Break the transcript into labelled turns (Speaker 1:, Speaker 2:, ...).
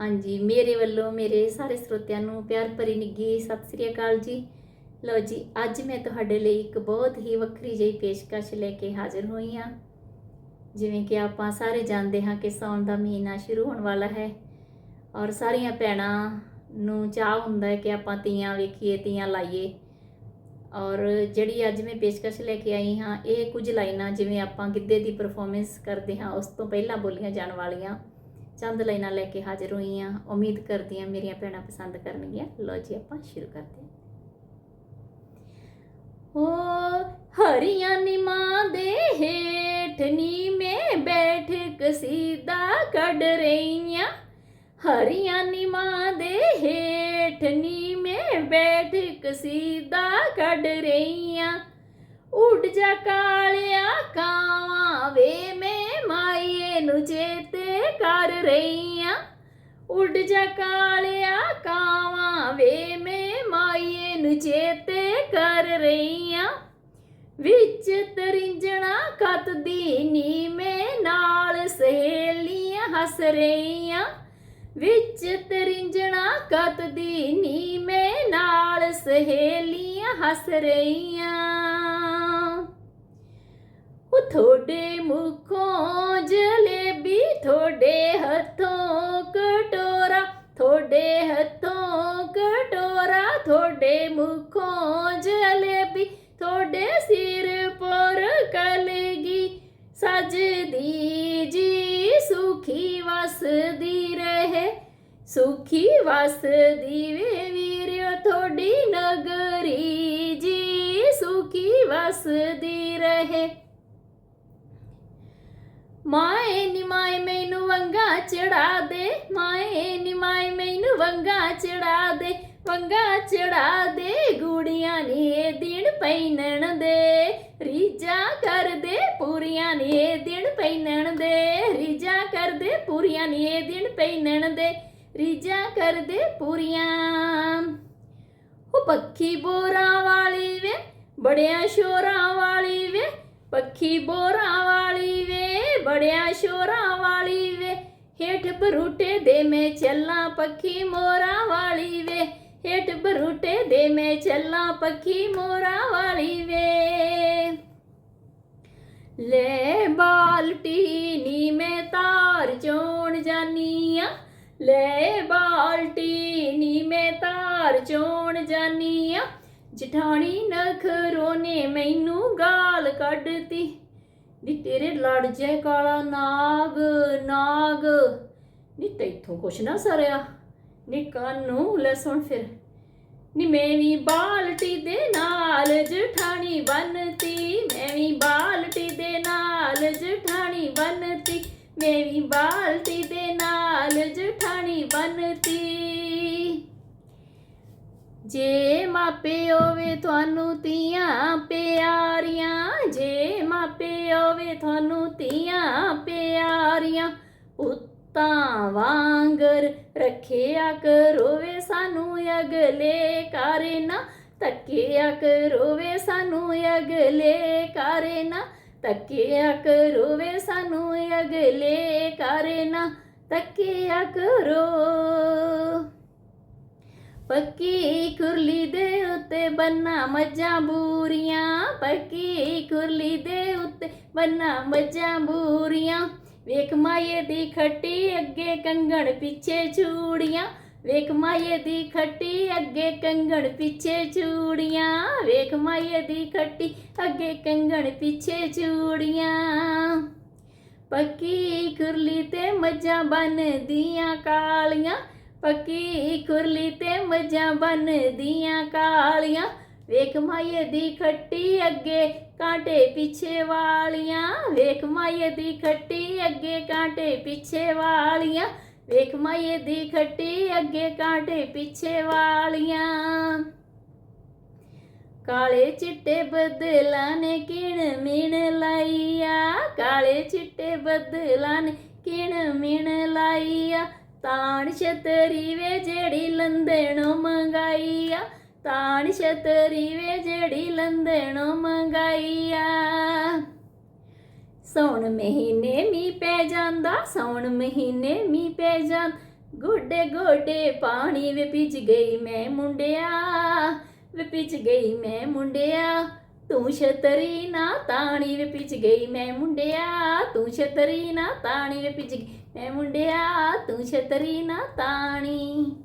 Speaker 1: ਹਾਂਜੀ, ਮੇਰੇ ਵੱਲੋਂ, ਮੇਰੇ ਸਾਰੇ ਸਰੋਤਿਆਂ ਨੂੰ ਪਿਆਰ ਭਰੀ ਨਿੱਘੀ ਸਤਿ ਸ੍ਰੀ ਅਕਾਲ ਜੀ। ਲਓ ਜੀ, ਅੱਜ ਮੈਂ ਤੁਹਾਡੇ ਲਈ ਇੱਕ ਬਹੁਤ ਹੀ ਵੱਖਰੀ ਜਿਹੀ ਪੇਸ਼ਕਸ਼ ਲੈ ਕੇ ਹਾਜ਼ਰ ਹੋਈ ਹਾਂ। ਜਿਵੇਂ ਕਿ ਆਪਾਂ ਸਾਰੇ ਜਾਣਦੇ ਹਾਂ ਕਿ ਸਾਉਣ ਦਾ ਮਹੀਨਾ ਸ਼ੁਰੂ ਹੋਣ ਵਾਲਾ ਹੈ ਔਰ ਸਾਰੀਆਂ ਭੈਣਾਂ ਨੂੰ ਚਾਹ ਹੁੰਦਾ ਹੈ ਕਿ ਆਪਾਂ ਤੀਆਂ ਵੇਖੀਏ, ਤੀਆਂ ਲਾਈਏ। ਔਰ ਜਿਹੜੀ ਅੱਜ ਮੈਂ ਪੇਸ਼ਕਸ਼ ਲੈ ਕੇ ਆਈ ਹਾਂ, ਇਹ ਕੁਝ ਲਾਈਨਾਂ ਜਿਵੇਂ ਆਪਾਂ ਗਿੱਧੇ ਦੀ ਪਰਫਾਰਮੈਂਸ ਕਰਦੇ ਹਾਂ, ਉਸ ਤੋਂ ਪਹਿਲਾਂ ਬੋਲੀਆਂ ਜਾਣ ਵਾਲੀਆਂ। ਚੰਦ ਲਾਈਨਾਂ ਲੈ ਕੇ ਹਾਜ਼ਰ ਹੋਈ ਹਾਂ ਉਮੀਦ ਕਰਦੀ ਹਾਂ ਮੇਰੀਆਂ ਭੈਣਾਂ ਪਸੰਦ ਕਰਨਗੀਆਂ। ਲਓ ਜੀ, ਆਪਾਂ ਸ਼ੁਰੂ ਕਰਦੇ ਹਾਂ। ਓ ਹਰੀਆਂ ਨਿਮਾਂ ਦੇ ਹੇਠ ਨੀ ਮੈਂ ਬੈਠ ਕਸੀਦਾ ਕੱਢ ਰਹੀਆਂ। ਹਰੀਆਂ ਨਿਮਾਂ ਦੇ ਹੇਠ ਨੀ ਮੈਂ ਬੈਠ ਕਸੀਦਾ ਕੱਢ ਰਹੀਆਂ। ਉੱਡ ਜਾ ਕਾਲਿਆ ਕਾਵਾਂ ਵੇ ਮੈਂ ਮਾਈਏ ਨੂੰ ਚੇਤੇ ਕਰ ਰਹੀਆਂ। ਉੱਡ ਜਾ ਕਾਲਿਆ ਕਾਵਾਂ ਵੇ ਮੈਂ ਮਾਈਏ ਨੂੰ ਚੇਤੇ ਕਰ ਰਹੀ ਰਹੀਆਂ। ਵਿੱਚ ਤਰਿੰਜਣਾ ਕੱਤਦੀ ਨੀ ਮੈਂ ਨਾਲ ਸਹੇਲੀਆਂ ਹੱਸ ਰਹੀਆਂ। ਵਿੱਚ ਤਰਿੰਜਣਾ ਕੱਤਦੀ ਨੀ ਮੈਂ ਨਾਲ ਸਹੇਲੀਆਂ ਹੱਸ ਰਹੀਆਂ। थोड़े मुखों जलेबी थोड़े हथों कटोरा थोड़े हथों कटोरा थोड़े मुखों जलेबी थोड़े सिर पर कलगी। सज दी जी सुखी वस दी रहे सुखी वस दी वे वीर, थोड़ी नगरी जी सुखी वस दी रहे ਮਾਏ ਨੀ ਮਾਏ ਮੈਨੂੰ ਵੰਗਾ ਚੜਾ ਦੇ, ਮਾਏ ਨੀ ਮਾਏ ਮੈਨੂੰ ਵੰਗਾ ਚੜਾ ਦੇ, ਵੰਗਾ ਚੜਾ ਦੇ। ਗੂੜੀਆਂ ਨੇ ਦਿਨ ਪੈਨਣ ਦੇ ਰੀਜਾ ਕਰਦੇ ਪੂਰੀਆਂ ਨੇ ਦਿਨ ਪੈਨਣ ਦੇ। ਰੀਜਾ ਕਰਦੇ ਪੂਰੀਆਂ ਨੇ ਦਿਨ ਪੈਨਣ ਦੇ ਰੀਜਾ ਕਰਦੇ ਪੂਰੀਆਂ। ਉਹ ਪੱਖੀ ਬੋਰਾਂ ਵਾਲੀ ਵੇ, ਬੜਿਆ ਸ਼ੋਰਾਂ ਵਾਲੀ ਵੇ, ਪੱਖੀ ਬੋਰਾਂ ਵਾਲੀ ਵੇ। ਬੜਿਆ ਸ਼ੋਰਾਂ ਵਾਲੀ ਵੇ। ਹੇਠ ਬਰੂਟੇ ਦੇ ਮੈਂ ਚੱਲਾਂ ਪੱਖੀ ਮੋਰਾਂ ਵਾਲੀ ਵੇ। ਹੇਠ ਬਰੂਟੇ ਦੇ ਮੈਂ ਚੱਲਾਂ ਪੱਖੀ ਮੋਰਾਂ ਵਾਲੀ ਵੇ। ਲੈ ਬਾਲਟੀ ਨੀ ਮੈਂ ਤਾਰ ਚੋਣ ਜਾਨੀਆਂ। ਲੈ ਬਾਲਟੀ ਨੀ ਮੈਂ ਤਾਰ ਚੋਣ ਜਾਨੀਆਂ। ਜਠਾਣੀ ਨਖਰੋ ਨੇ ਮੈਨੂੰ ਗਾਲ ਕੱਢਤੀ। ਨੀ ਤੇਰੇ ਲੜ ਜੇ ਕਾਲਾ ਨਾਗ ਨਾਗ। ਨੀ ਤੈਥੋਂ ਕੁਛ ਨਾ ਸਰਿਆ। ਨੀ ਕਾਨੂੰ ਲੈ ਸੁਣ ਫਿਰ। ਨੀ ਮੈਂ ਬਾਲਟੀ ਦੇ ਨਾਲ ਜਠਾਣੀ ਬੰਨਤੀ। ਮੈਂ ਬਾਲਟੀ ਦੇ ਨਾਲ ਜਠਾਣੀ ਬੰਨਤੀ। ਮੈਂ ਬਾਲਟੀ ਦੇ ਨਾਲ ਜਠਾਣੀ ਬੰਨਤੀ। ਜੇ ਮਾਪੇ ਹੋਵੇ ਤੁਹਾਨੂੰ ਤੀਆਂ ਪਿਆਰੀਆਂ, ਜੇ ਮਾਪੇ ਹੋਵੇ ਤੁਹਾਨੂੰ ਤੀਆਂ ਪਿਆਰੀਆਂ, ਪੁੱਤਾਂ ਵਾਂਗਰ ਰੱਖਿਆ ਕਰੋ ਵੇ ਸਾਨੂੰ ਅਗਲੇ ਕਰੇ ਨਾ, ਤੱਕਿਆ ਕਰੋ ਵੇ ਸਾਨੂੰ ਅਗਲੇ ਕਰੇ ਨਾ, ਤੱਕਿਆ ਕਰੋ ਵੇ ਸਾਨੂੰ ਅਗਲੇ ਕਰੇ ਨਾ, ਤੱਕਿਆ ਕਰੋ। ਪੱਕੀ ਕੁਰਲੀ ਦੇ ਉੱਤੇ ਬੰਨਾ ਮੱਝਾਂ ਬੂਰੀਆਂ। ਪੱਕੀ ਕੁਰਲੀ ਦੇ ਉੱਤੇ ਬੰਨਾ ਮੱਝਾਂ ਬੂਰੀਆਂ। ਵੇਖ ਮਾਏ ਦੀ ਖੱਟੀ, ਅੱਗੇ ਕੰਗਣ ਪਿੱਛੇ ਚੂੜੀਆਂ ਵੇਖ ਮਾਏ ਦੀ ਖੱਟੀ, ਅੱਗੇ ਕੰਗਣ ਪਿੱਛੇ ਚੂੜੀਆਂ ਵੇਖ ਮਾਏ ਦੀ ਖੱਟੀ, ਅੱਗੇ ਕੰਗਣ ਪਿੱਛੇ ਚੂੜੀਆਂ ਪੱਕੀ ਕੁਰਲੀ ਤੇ ਮੱਝਾਂ ਬੰਨਦੀਆਂ ਕਾਲੀਆਂ। ਪੱਕੀ ਕੁਰਲੀ ਤੇ ਮੱਝਾਂ ਬੰਨਦੀਆਂ ਕਾਲੀਆਂ। ਵੇਖ ਮਾਏ ਦੀ ਖੱਟੀ ਅੱਗੇ ਕਾਂਟੇ ਪਿੱਛੇ ਵਾਲੀਆਂ। ਵੇਖ ਮਾਏ ਦੀ ਖੱਟੀ ਅੱਗੇ ਕਾਂਟੇ ਪਿੱਛੇ ਵਾਲੀਆਂ। ਵੇਖ ਮਾਏ ਦੀ ਖੱਟੀ ਅੱਗੇ ਕਾਂਟੇ ਪਿੱਛੇ ਵਾਲੀਆਂ। ਕਾਲੇ ਚਿੱਟੇ ਬਦਲਾਂ ਨੇ ਕਿਣ ਮਿਣ ਲਾਈਆ। ਕਾਲੇ ਚਿੱਟੇ ਬਦਲਾਂ ਨੇ ਕਿਣ ਮਿਣ ਲਾਈਆ। ਤਾਣ ਛਤਰੀ ਵੇ ਜਿਹੜੀ ਲੰਦਣੋਂ ਮੰਗਾਈਆ। ਤਾਣ ਛਤਰੀ ਵੇ ਜਿਹੜੀ ਲੰਦਣੋਂ ਮੰਗਾਈਆ। ਸੌਣ ਮਹੀਨੇ ਮੀ ਪੈ ਜਾਂਦਾ, ਸੌਣ ਮਹੀਨੇ ਮੀ ਪੈ ਜਾਂਦਾ। ਗੋਡੇ ਗੋਡੇ ਪਾਣੀ ਵੇ ਭਿੱਜ ਗਈ ਮੈਂ ਮੁੰਡਿਆ ਵੇ ਭਿੱਜ ਗਈ ਮੈਂ ਮੁੰਡਿਆ। ਤੂੰ ਛਤਰੀ ਨਾ ਤਾਣੀ ਵੇ ਭਿੱਜ ਗਈ ਮੈਂ ਮੁੰਡਿਆ, ਤੂੰ ਛਤਰੀ ਨਾ ਤਾਣੀ ਵੇ ਭਿੱਜ ਗਈ। ਮੈਂ ਮੁੰਡਿਆ ਤੂੰ ਛਤਰੀ ਨਾ ਤਾਣੀ।